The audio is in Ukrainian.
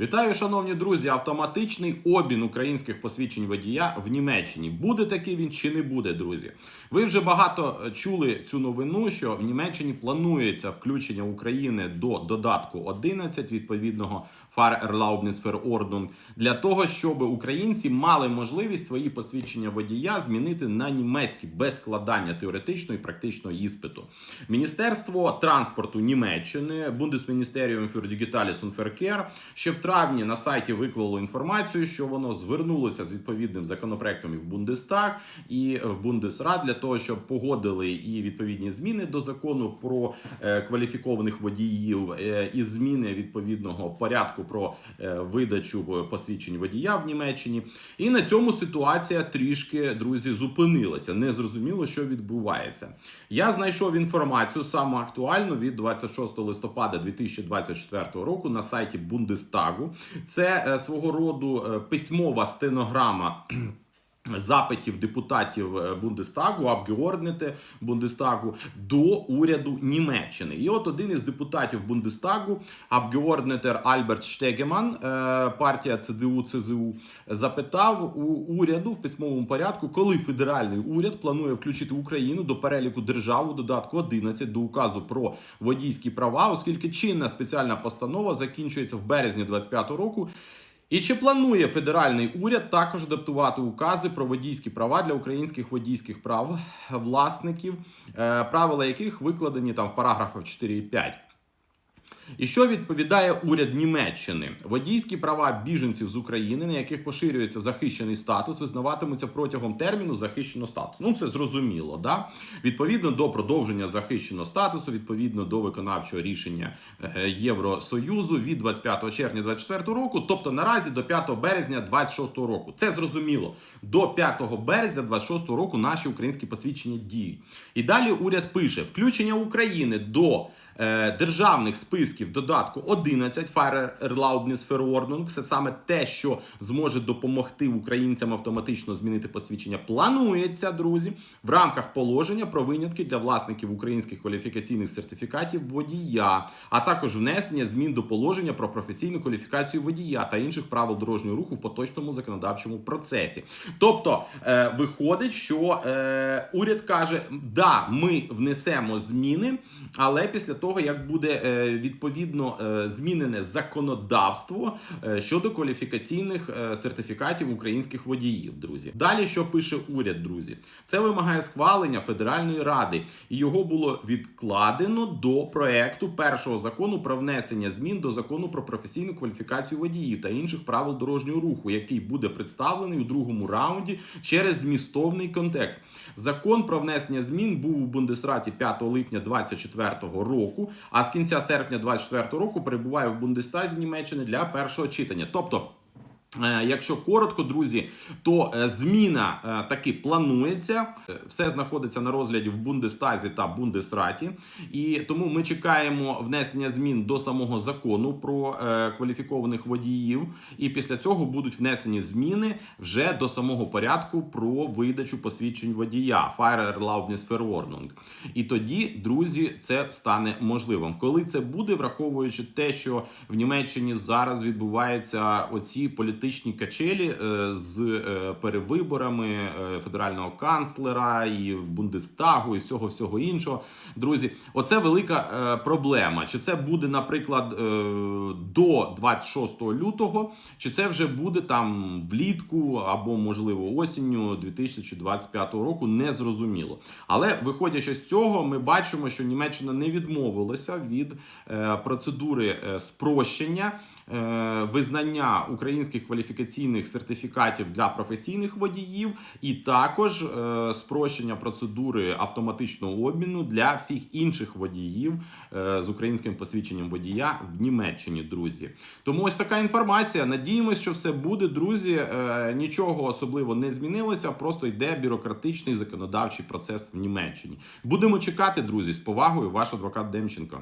Вітаю, шановні друзі! Автоматичний обмін українських посвідчень водія в Німеччині. Буде такий він чи не буде, друзі? Ви вже багато е, чули цю новину, що в Німеччині планується включення України до додатку 11 відповідного Fahrerlaubnisverordnung для того, щоб українці мали можливість свої посвідчення водія змінити на німецькі без складання теоретичного і практичного іспиту. Міністерство транспорту Німеччини Bundesministerium für Digitales und ще в травні на сайті виклало інформацію, що воно звернулося з відповідним законопроектом і в Бундестаг і в Бундесрат для того, щоб погодили і відповідні зміни до закону про е, кваліфікованих водіїв е, і зміни відповідного порядку про е, видачу посвідчень водія в Німеччині. І на цьому ситуація трішки, друзі, зупинилася. Не зрозуміло, що відбувається. Я знайшов інформацію саме актуальну від 26 листопада 2024 року на сайті Бундестагу. Це е, свого роду е, письмова стенограма. Запитів депутатів е, Бундестагу, Абгеорднете Бундестагу до уряду Німеччини. І от один із депутатів Бундестагу, Абгеорднетер Альберт Штегеман, е, партія ЦДУ ЦЗУ, запитав у уряду в письмовому порядку, коли федеральний уряд планує включити Україну до переліку держав у додатку 11 до указу про водійські права, оскільки чинна спеціальна постанова закінчується в березні 25 року. І чи планує федеральний уряд також адаптувати укази про водійські права для українських водійських прав власників, е, правила яких викладені там в параграфах 4 і 5? І що відповідає уряд Німеччини? Водійські права біженців з України, на яких поширюється захищений статус, визнаватимуться протягом терміну захищеного статусу. Ну це зрозуміло, да? Відповідно до продовження захищеного статусу, відповідно до виконавчого рішення е, Євросоюзу від 25 червня 2024 року, тобто наразі до 5 березня 2026 року. Це зрозуміло. До 5 березня 2026 року наші українські посвідчення діють. І далі уряд пише: включення України до державних списків додатку 11 Fahrerlaubnisverordnung, це саме те, що зможе допомогти українцям автоматично змінити посвідчення. Планується, друзі, в рамках положення про винятки для власників українських кваліфікаційних сертифікатів водія, а також внесення змін до положення про професійну кваліфікацію водія та інших правил дорожнього руху в поточному законодавчому процесі. Тобто е, виходить, що е, уряд каже: да, ми внесемо зміни, але після того як буде е, відповідно е, змінене законодавство е, щодо кваліфікаційних сертифікатів українських водіїв, друзі. Далі що пише уряд, друзі, це вимагає схвалення Федеральної ради, і його було відкладено до проекту першого закону про внесення змін до закону про професійну кваліфікацію водіїв та інших правил дорожнього руху, який буде представлений у другому раунді через змістовний контекст. Закон про внесення змін був у Бундесраті 5 липня 2024 року, а з кінця серпня 2024 року перебуває в Бундестазі Німеччини для першого читання. Тобто. Е, Якщо коротко, друзі, то е, зміна е, таки планується. Все знаходиться на розгляді в Бундестазі та Бундесраті, і тому ми чекаємо внесення змін до самого закону про кваліфікованих водіїв. І після цього будуть внесені зміни вже до самого порядку про видачу посвідчень водія Fahrerlaubnisverordnung. І тоді, друзі, це стане можливим. Коли це буде, враховуючи те, що в Німеччині зараз відбуваються оці політичні качелі е, з е, перевиборами е, федерального канцлера і Бундестагу, і всього всього іншого. Друзі, оце велика проблема. Чи це буде, наприклад, до 26 лютого, чи це вже буде там влітку або можливо осінню 2025 року, не зрозуміло. Але виходячи з цього, ми бачимо, що Німеччина не відмовилася від процедури спрощення. Е, Визнання українських кваліфікаційних сертифікатів для професійних водіїв, і також е, спрощення процедури автоматичного обміну для всіх інших водіїв е, з українським посвідченням водія в Німеччині, друзі. Тому ось така інформація. Надіємось, що все буде, друзі. Нічого особливо не змінилося, просто йде бюрократичний законодавчий процес в Німеччині. Будемо чекати, друзі, з повагою, ваш адвокат Демченко.